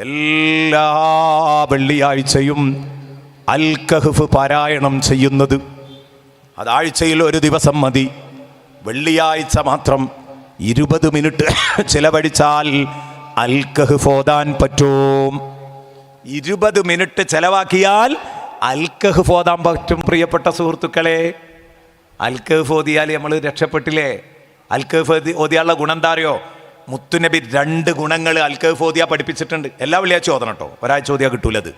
എല്ലാ വെള്ളിയാഴ്ചയും അൽ കഹ്ഫ് പാരായണം ചെയ്യുന്നത്. അതാഴ്ചയിൽ ഒരു ദിവസം മതി. വെള്ളിയാഴ്ച മാത്രം ഇരുപത് മിനിറ്റ് ചിലവഴിച്ചാൽ അൽ കഹ്ഫ് ഓതാൻ പറ്റും. ഇരുപത് മിനിറ്റ് ചിലവാക്കിയാൽ അൽ കഹ്ഫ് ഓതാൻ പറ്റും പ്രിയപ്പെട്ട സുഹൃത്തുക്കളെ. അൽ കഹ്ഫ് ഓതിയാൽ നമ്മൾ രക്ഷപ്പെട്ടില്ലേ? അൽ കഹ്ഫ് ഓതി- ഓതിയാലുള്ള ഗുണം എന്താ മുത്തുനബി രണ്ട് ഗുണങ്ങൾ അൽ കഹ്ഫ് പഠിപ്പിച്ചിട്ടുണ്ട്. എല്ലാ വെള്ളിയാഴ്ച ഓതണം കേട്ടോ ഒരാഴ്ച ഓതിയാ കിട്ടൂലത്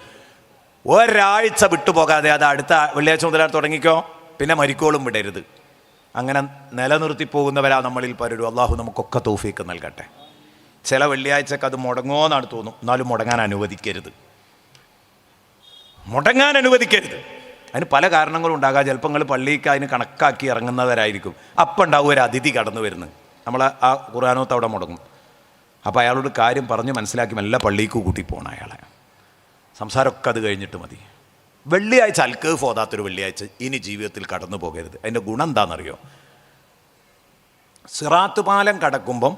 ഒരാഴ്ച വിട്ടുപോകാതെ അത് അടുത്ത വെള്ളിയാഴ്ച മുതൽ തുടങ്ങിക്കോ. പിന്നെ മരിക്കോളും വിടരുത്. അങ്ങനെ നിലനിർത്തി പോകുന്നവരാ നമ്മളിൽ പലരും. അള്ളാഹു നമുക്കൊക്കെ തോഫീക്ക് നൽകട്ടെ. ചില വെള്ളിയാഴ്ചക്ക് അത് മുടങ്ങുമോന്നാണ് തോന്നും. എന്നാലും മുടങ്ങാൻ അനുവദിക്കരുത്. മുടങ്ങാൻ അനുവദിക്കരുത്. അതിന് പല കാരണങ്ങളും ഉണ്ടാകാം. ചിലപ്പോൾ നിങ്ങൾ പള്ളിക്ക് അതിന് കണക്കാക്കി ഇറങ്ങുന്നവരായിരിക്കും. അപ്പം ഉണ്ടാവും ഒരു അതിഥി കടന്നു വരുന്നത്. നമ്മൾ ആ ഖുർആാനോത്ത് അവിടെ മുടങ്ങും. അപ്പോൾ അയാളോട് കാര്യം പറഞ്ഞ് മനസ്സിലാക്കി മെല്ലെ പള്ളിക്ക് കൂട്ടി പോകണം അയാളെ. സംസാരമൊക്കെ അത് കഴിഞ്ഞിട്ട് മതി. വെള്ളിയാഴ്ച അൽക്കേഫ് ഓതാത്തൊരു വെള്ളിയാഴ്ച ഇനി ജീവിതത്തിൽ കടന്നു പോകരുത്. അതിന്റെ ഗുണം എന്താണെന്നറിയോ? സിറാത്ത് പാലം കടക്കുമ്പം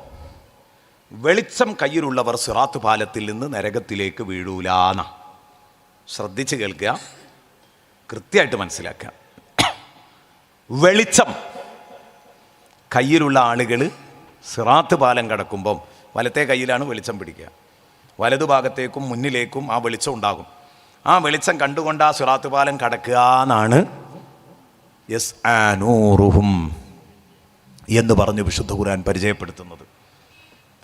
വെളിച്ചം കയ്യിലുള്ളവർ സിറാത്ത് പാലത്തിൽ നിന്ന് നരകത്തിലേക്ക് വീഴൂലാന്ന. ശ്രദ്ധിച്ച് കേൾക്കുക. കൃത്യമായിട്ട് മനസ്സിലാക്കുക. വെളിച്ചം കയ്യിലുള്ള ആളുകൾ സിറാത്ത് പാലം കടക്കുമ്പം വലത്തെ കയ്യിലാണ് വെളിച്ചം പിടിക്കുക. വലതുഭാഗത്തേക്കും മുന്നിലേക്കും ആ വെളിച്ചം ഉണ്ടാകും. ആ വെളിച്ചം കണ്ടുകൊണ്ട് ആ സിറാത്ത് പാലം കടക്കുക എന്നാണ് യെസ് ആനൂറുഹും എന്ന് പറഞ്ഞ് വിശുദ്ധ ഖുർആൻ പരിചയപ്പെടുത്തുന്നത്.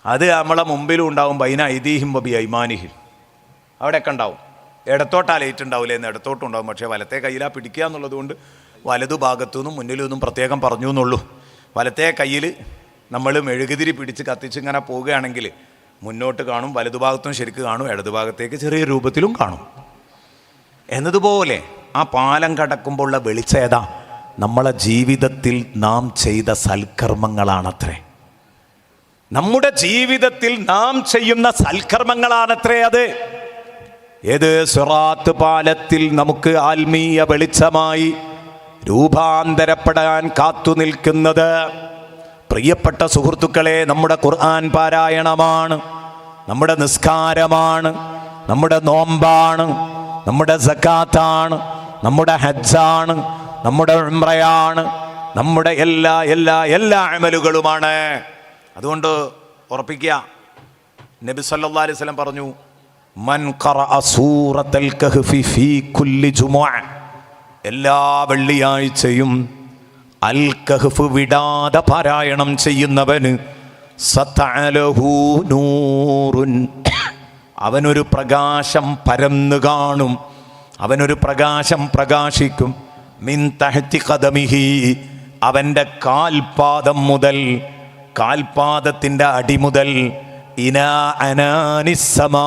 അത് നമ്മളെ മുമ്പിലും ഉണ്ടാവും. ബൈന ഐതിഹിം ബബി ഐമാനിഹിം. അവിടെയൊക്കെ ഉണ്ടാവും. ഇടത്തോട്ടാ ലൈറ്റ് ഉണ്ടാവില്ല എന്ന് ഇടത്തോട്ടുണ്ടാവും പക്ഷേ വലത്തെ കയ്യിലാ പിടിക്കുക എന്നുള്ളത് കൊണ്ട് വലതു ഭാഗത്തു നിന്നും മുന്നിലൊന്നും പ്രത്യേകം പറഞ്ഞു എന്നുള്ളൂ വലത്തെ കയ്യിൽ നമ്മൾ മെഴുകുതിരി പിടിച്ച് കത്തിച്ച് ഇങ്ങനെ പോവുകയാണെങ്കിൽ മുന്നോട്ട് കാണും വലതുഭാഗത്തും ശരിക്ക് കാണും ഇടതുഭാഗത്തേക്ക് ചെറിയ രൂപത്തിലും കാണും. എന്നതുപോലെ ആ പാലം കടക്കുമ്പോൾ ഉള്ള വെളിച്ചേതാ നമ്മളെ ജീവിതത്തിൽ നാം ചെയ്ത സൽക്കർമ്മങ്ങളാണത്രേ. നമ്മുടെ ജീവിതത്തിൽ നാം ചെയ്യുന്ന സൽക്കർമ്മങ്ങളാണത്രേ അത്. ഏത് സിറാത്ത് പാലത്തിൽ നമുക്ക് ആത്മീയ വെളിച്ചമായി രൂപാന്തരപ്പെടാൻ കാത്തു നിൽക്കുന്നത് പ്രിയപ്പെട്ട സുഹൃത്തുക്കളെ നമ്മുടെ ഖുർആൻ പാരായണമാണ് നമ്മുടെ നിസ്കാരമാണ് നമ്മുടെ നോമ്പാണ് നമ്മുടെ സക്കാത്താണ് നമ്മുടെ ഹജ്ജാണ് നമ്മുടെ ഉംറയാണ് നമ്മുടെ എല്ലാ എല്ലാ എല്ലാ അമലുകളുമാണ്. അതുകൊണ്ട് ഉറപ്പിക്കുക. നബി സല്ലല്ലാഹു അലൈഹി വസല്ലം പറഞ്ഞു മൻ ഖറഅ സൂറത്തൽ കഹ്ഫി ഫീ കുല്ലി ജുമുഅ. എല്ലാ വെള്ളിയാഴ്ചയും അൽ കഹ്ഫ് വിടാതെ പാരായണം ചെയ്യുന്നവന് സതഅലഹു നൂറുൻ. അവനൊരു പ്രകാശം പരന്നു കാണും. അവനൊരു പ്രകാശം പ്രകാശിക്കും. മിൻ തഹത്തി കദമിഹി. അവന്റെ കാൽപാദം മുതൽ കാൽപാദത്തിന്റെ അടി മുതൽ ഇനാ അനാനിസമാ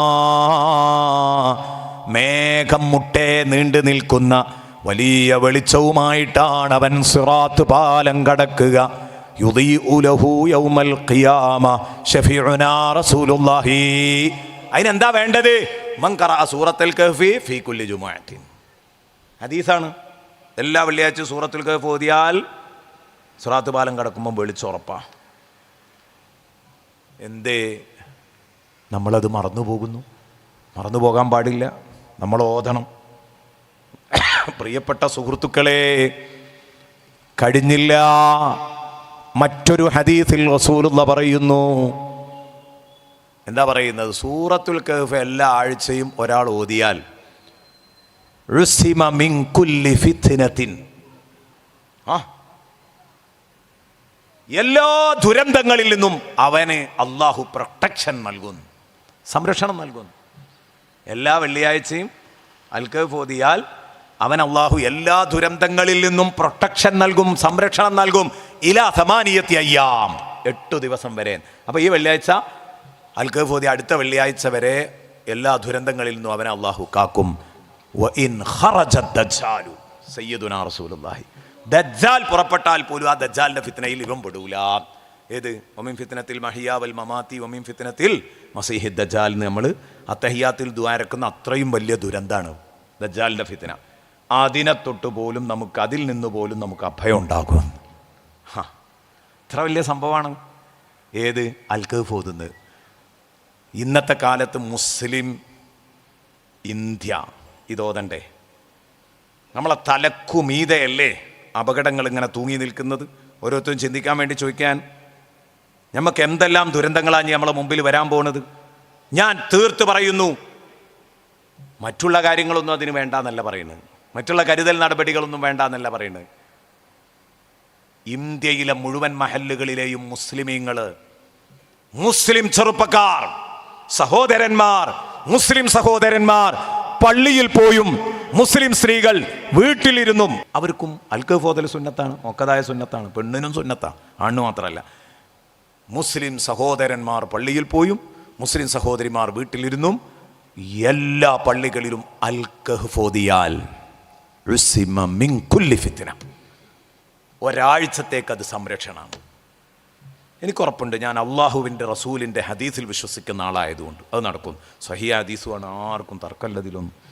മേഘം മുട്ടേ നീണ്ടു നിൽക്കുന്ന വലിയ വെളിച്ചവുമായിട്ടാണ് അവൻ സിറാത്ത് പാലം കടക്കുക. അതിനെന്താ വേണ്ടത്? സൂറത്തുൽ ഫി ഫീ കുല്ലി ജുമുഅത്തിൻ. ഹദീസാണ്. എല്ലാ വെള്ളിയാഴ്ച സൂറത്തുൽ കഹ്ഫ് ഓതിയാൽ സുറാത്ത് പാലം കടക്കുമ്പോൾ വെളിച്ചുറപ്പാ എന്തേ? നമ്മളത് മറന്നു പോകുന്നു മറന്നു പോകാൻ പാടില്ല. നമ്മൾ ഓതണം. പ്രിയപ്പെട്ട സുഹൃത്തുക്കളെ കഴിഞ്ഞില്ല. മറ്റൊരു ഹദീസിൽ റസൂലുള്ള പറയുന്നു. എന്താ പറയുന്നത്? സൂറത്തുൽ കഹ്ഫ് എല്ലാ ആഴ്ചയും ഒരാൾ ഓതിയാൽ എല്ലാ ദുരന്തങ്ങളിൽ നിന്നും അവന് അള്ളാഹു പ്രൊട്ടക്ഷൻ നൽകുന്നു സംരക്ഷണം നൽകുന്നു. എല്ലാ വെള്ളിയാഴ്ചയും അൽക്കഫ് ഓതിയാൽ അവൻ അള്ളാഹു എല്ലാ ദുരന്തങ്ങളിൽ നിന്നും പ്രൊട്ടക്ഷൻ നൽകും സംരക്ഷണം നൽകും. ഇലാ സമാനീയത്തി അയ്യാം. എട്ടു ദിവസം വരെ. അപ്പോൾ ഈ വെള്ളിയാഴ്ച അൽഖോദി അടുത്ത വെള്ളിയാഴ്ച വരെ എല്ലാ ദുരന്തങ്ങളിൽ നിന്നും അവനെ അള്ളാഹു കാക്കും. സയ്യിദുനാ റസൂലുള്ളാഹി. ദജ്ജാൽ പുറപ്പെട്ടാൽ പോലും ആ ദജ്ജാലിന്റെ ഫിത്നയിൽ ഇവൻ പെടൂല. ഏത്? ഒമിൻ ഫിത്നത്തിൽ മഹിയാവൽ മമാത്തി ഒമിൻ ഫിത്നത്തിൽ മസീഹി എന്ന് നമ്മൾ അത്തഹിയാത്തിൽ ദ്വാരക്കുന്ന അത്രയും വലിയ ദുരന്താണ് ദജ്ജാലിന്റെ ഫിത്ന. അതിനെ തൊട്ട് പോലും നമുക്ക് അതിൽ നിന്ന് പോലും നമുക്ക് അഭയം ഉണ്ടാകും. ഇത്ര വലിയ സംഭവമാണ്. ഏത്? അൽക്കഫ് ഓതുന്നത് ഇന്നത്തെ കാലത്ത് മുസ്ലിം ഇന്ത്യ ഇതോതണ്ടേ നമ്മളെ തലക്കുമീതയല്ലേ അപകടങ്ങൾ ഇങ്ങനെ തൂങ്ങി നിൽക്കുന്നത്? ഓരോരുത്തരും ചിന്തിക്കാൻ വേണ്ടി ചോദിക്കാൻ. നമുക്ക് എന്തെല്ലാം ദുരന്തങ്ങളാണ് നമ്മളെ മുമ്പിൽ വരാൻ പോകുന്നത് ഞാൻ തീർത്ത് പറയുന്നു. മറ്റുള്ള കാര്യങ്ങളൊന്നും അതിന് വേണ്ടാന്നല്ല പറയുന്നത്. മറ്റുള്ള കരുതൽ നടപടികളൊന്നും വേണ്ട എന്നല്ല പറയുന്നത്. ഇന്ത്യയിലെ മുഴുവൻ മഹല്ലുകളിലെയും മുസ്ലിമീങ്ങൾ മുസ്ലിം ചെറുപ്പക്കാർ സഹോദരന്മാർ മുസ്ലിം സഹോദരന്മാർ പള്ളിയിൽ പോയും മുസ്ലിം സ്ത്രീകൾ വീട്ടിലിരുന്നും അവർക്കും അൽക്കഫോദൽ സുന്നത്താണ് ഒക്കതായ സുന്നത്താണ് പെണ്ണിനും സുന്നത്താണ് ആണ് മാത്രമല്ല. മുസ്ലിം സഹോദരന്മാർ പള്ളിയിൽ പോയും മുസ്ലിം സഹോദരിമാർ വീട്ടിലിരുന്നും എല്ലാ പള്ളികളിലും അൽക്കഹ് ഫിത്ന ഒരാഴ്ചത്തേക്ക് അത് സംരക്ഷണമാണ് എനിക്കുറപ്പുണ്ട് ഞാൻ അള്ളാഹുവിന്റെ റസൂലിന്റെ ഹദീസിൽ വിശ്വസിക്കുന്ന ആളായതുകൊണ്ട് അത് നടക്കും സഹിയ ഹദീസുമാണ് ആർക്കും തർക്കമല്ലതിലൊന്നും